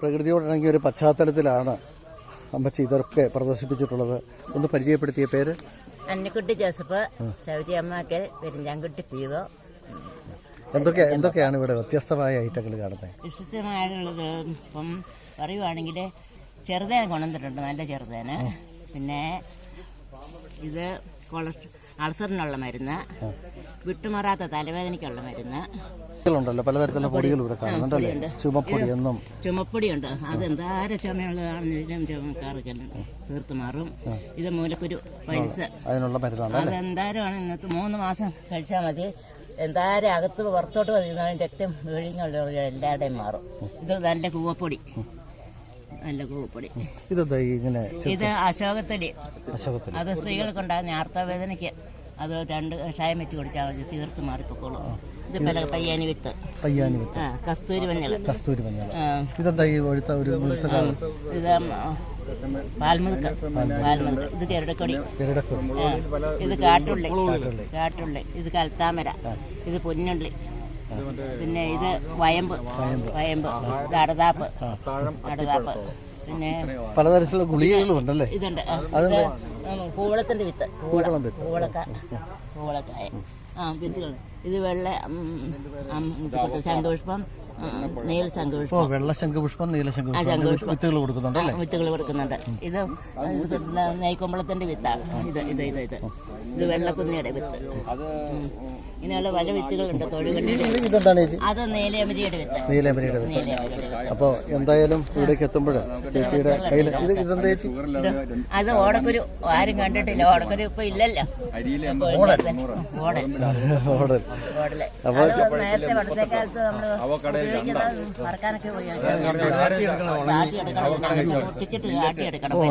പ്രകൃതിയോടിണങ്ങിയ ഒരു പശ്ചാത്തലത്തിലാണ് അമ്മച്ചി ഇതൊക്കെ പ്രദർശിപ്പിച്ചിട്ടുള്ളത്. ഒന്ന് പരിചയപ്പെടുത്തിയ പേര്? അന്നക്കുട്ടി ജോസഫ് സൗരി അമ്മാക്കൽ പെരിഞ്ചാൻകുട്ടി പീവോ. എന്തൊക്കെ എന്തൊക്കെയാണ് ഇവിടെ വ്യത്യസ്തമായ ഐറ്റങ്ങൾ കാണുന്നത്? വിശുദ്ധമായിട്ടുള്ളത് ഇപ്പം പറയുവാണെങ്കിൽ ചെറുതേന കൊണ്ടുവന്നിട്ടുണ്ട് നല്ല ചെറുതേന. പിന്നെ ഇത് കൊളസ്ട്രോൾ അൾസറിനുള്ള മരുന്ന് വിട്ടുമാറാത്ത തലവേദനയ്ക്കുള്ള മരുന്ന് ഉണ്ടല്ലോ പലതരത്തിലുള്ള പൊടികൾ. ഇവിടെ കാണുന്നുണ്ടല്ലേ. ചുമപ്പൊടി എന്നും ചുമപ്പൊടിയുണ്ട്. അത് എന്താരും ചുമയുള്ളതാണെങ്കിലും ചുമക്കാർക്ക് തീർത്ത് മാറും. ഇത് മൂലക്കുരു പൈസ. അതിനുള്ള മരുന്നാണ് ആണ് ഇന്നത്തെ മൂന്ന് മാസം കഴിച്ചാൽ മതി. എന്തായാലും അകത്ത് പുറത്തോട്ട് വന്നിരുന്നാലും രക്തം വീഴിങ്ങുള്ള എല്ലാവരുടെയും മാറും. ഇത് നല്ല കൂവപ്പൊടി. നല്ല കൂവപ്പൊടി. ഇതെന്താ ഇങ്ങനെ ഇത് അശോകത്തടി അത് സ്ത്രീകൾക്കുണ്ടാകുന്ന ആർത്തവേദനയ്ക്ക് അത് രണ്ട് കഷായം വെച്ച് കുടിച്ചാൽ മതി തീർത്ത് മാറിപ്പോക്കോളും. ഇത് പല പയ്യാനി വിത്ത്. പയ്യാനി വിത്ത്. ആ കസ്തൂരി മഞ്ഞൾ കസ്തൂരി മഞ്ഞൾ ആ, ഇതെന്താ ഈ ഒഴുത്ത ഒരു ഇത് പാൽമുതുക്ക്. പാൽമുതുക്ക്. ഇത് കാട്ടുള്ളി. കാട്ടുള്ളി. ഇത് കൽത്താമര. ഇത് പൊന്നുള്ളി. പിന്നെ ഇത് വയമ്പ്. വയമ്പ്. ഇത് അടതാപ്പ്. അടതാപ്പ്. പിന്നെ പലതരത്തിലുള്ള ഗുളികകളും ഉണ്ടല്ലേ? ഇതുണ്ട്. കൂവളത്തിന്റെ വിത്ത് കൂവള കൂവളം വിത്ത്. കൂവളക്ക കൂവളക്കായ ആ വിത്തുകൾ ഇത് വെള്ള ഉം, നീല ഓ ശംഖുപുഷ്പം. വെള്ള ശംഖുപുഷ്പം നീല ശംഖുപുഷ്പം. വിത്തുകൾ കൊടുക്കുന്നുണ്ടല്ലേ വിത്തുകൾ കൊടുക്കുന്നുണ്ട്. ഇത് നെയ്ക്കുമ്പളത്തിന്റെ വിത്താണ്. ഇത് ഇത് ഇത് ഇത്. ഇത് വെള്ളക്കുന്നിയുടെ വിത്ത്. ഇങ്ങനെയുള്ള പല വിത്തുകളുണ്ട് തൊഴിലുകളിൽ അത് നീലയമരിയുടെ വിത്ത്. നീലയമരിയുടെ വിത്ത്. അപ്പോൾ എന്തായാലും ഇവിടേക്ക് എത്തുമ്പോൾ ചേച്ചിയുടെ കയ്യിൽ ഇത് ഇതെന്താ ചേച്ചി? ഇത് അത് ഓടക്കുരു ആരും കണ്ടിട്ടില്ല. ഓടക്കുരു ഇപ്പൊ ഇല്ലല്ലോ. ഓടൽ ഓടൽ അത് നേരത്തെ പണ്ടത്തെ കാലത്ത് നമ്മൾ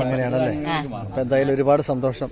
അങ്ങനെയാണല്ലേ. അപ്പൊ എന്തായാലും ഒരുപാട് സന്തോഷം.